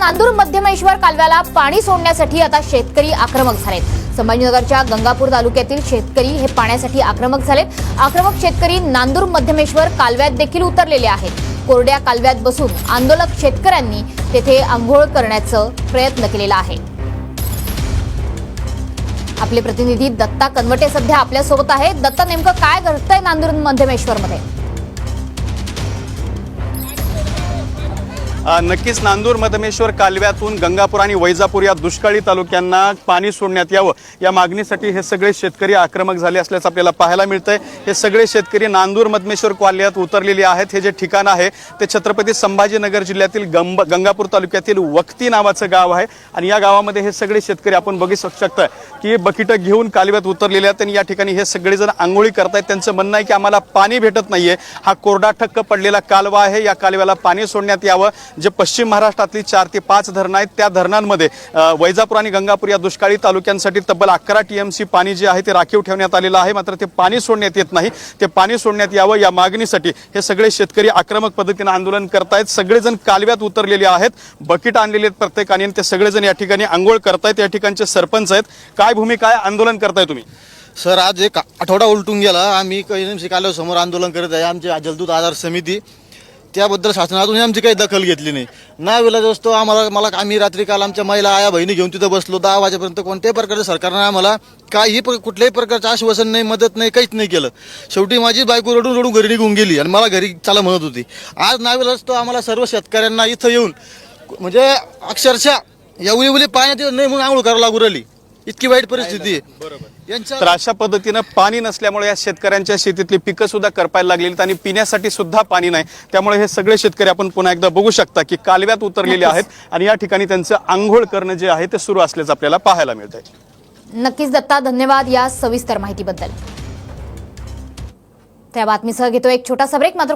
नांदूर मध्यमेश्वर कालव्याला पाणी सोडण्यासाठी आता शेतकरी आक्रमक झालेत. संभाजीनगरच्या गंगापूर तालुक्यातील शेतकरी हे पाण्यासाठी आक्रमक झालेत. आक्रमक शेतकरी नांदूर मध्यमेश्वर कालव्यात देखील उतरलेले आहेत. कोरड्या कालव्यात बसून आंदोलक शेतकऱ्यांनी तेथे आंघोळ करण्याचं प्रयत्न केलेला आहे. आपले प्रतिनिधी दत्ता कनवटे सध्या आपल्यासोबत आहेत. दत्ता नेमकं काय घडतंय नांदूर मध्यमेश्वरमध्ये नक्कीच नांदूर मधमेश्वर कालव्यातून गंगापूर आणि वैजापूर या दुष्काळी तालुक्यांना पाणी सोडण्यात यावं. या मागणीसाठी हे सगळे शेतकरी आक्रमक झाले असल्याचं आपल्याला पाहायला मिळतंय. हे सगळे शेतकरी नांदूर मधमेश्वर कालव्यात उतरलेले आहेत. हे जे ठिकाण आहे ते छत्रपती संभाजीनगर जिल्ह्यातील गंब गंगापूर तालुक्यातील वक्ती नावाचं गाव आहे. आणि या गावामध्ये हे सगळे शेतकरी आपण बघू शक- की बकिटं घेऊन कालव्यात उतरलेले आहेत आणि या ठिकाणी हे सगळेजण आंघोळी करतायत. त्यांचं म्हणणं आहे की आम्हाला पाणी भेटत नाहीये. हा कोरडा ठक्क पडलेला कालवा आहे. या कालव्याला पाणी सोडण्यात यावं. जे पश्चिम महाराष्ट्रातली चार ते पाच धरणं आहेत त्या धरणांमध्ये वैजापूर आणि गंगापूर या दुष्काळी तालुक्यांसाठी तब्बल अकरा टी एम सी पाणी जे आहे ते राखीव ठेवण्यात आलेलं आहे. मात्र ते पाणी सोडण्यात येत नाही. ते पाणी सोडण्यात यावं या मागणीसाठी हे सगळे शेतकरी आक्रमक पद्धतीनं आंदोलन करतायत. सगळेजण कालव्यात उतरलेले आहेत. बकेट आणलेले आहेत प्रत्येकाने ते सगळेजण या ठिकाणी आंघोळ करतायत. या ठिकाणचे सरपंच आहेत. काय भूमिका आहे? आंदोलन करताय तुम्ही. सर आज एक आठवडा उलटून गेला. आम्ही एम सी समोर आंदोलन करत आहे. आमची जलदूत आधार समिती. त्याबद्दल शासनातून आमची काही दखल घेतली नाही. ना विलाज असतो आम्हाला मला आम्ही रात्री काल आमच्या महिला आया बहिणी घेऊन तिथं बसलो दहा वाजेपर्यंत कोणत्याही प्रकारचं सरकारनं आम्हाला काही प्र- कुठल्याही प्रकारचं आश्वासन नाही मदत नाही काहीच नाही केलं. शेवटी माझी बायको रडून रडून घरी निघून गेली आणि मला घरी चाला म्हणत होती. आज नाविलाज असतो आम्हाला सर्व शेतकऱ्यांना इथं येऊन म्हणजे अक्षरशः एवढी एवढी पाण्यात नाही म्हणून आंघोळ करायला लागू राहिली. इतकी वाईट परिस्थिती. आहे यांच्या तर अशा पद्धतीनं पाणी नसल्यामुळे या शेतकऱ्यांच्या शेतीतली पिकं सुद्धा करपायला लागलेली आणि पिण्यासाठी सुद्धा पाणी नाही. त्यामुळे हे सगळे शेतकरी आपण पुन्हा एकदा बघू शकता की कालव्यात उतरलेले आहेत आणि या ठिकाणी त्यांचं आंघोळ करणं जे आहे ते सुरू असल्याचं आपल्याला पाहायला मिळत आहे नक्कीच दत्ता धन्यवाद या सविस्तर माहितीबद्दल. त्या बातमीसह घेतो एक छोटासा ब्रेक. मात्र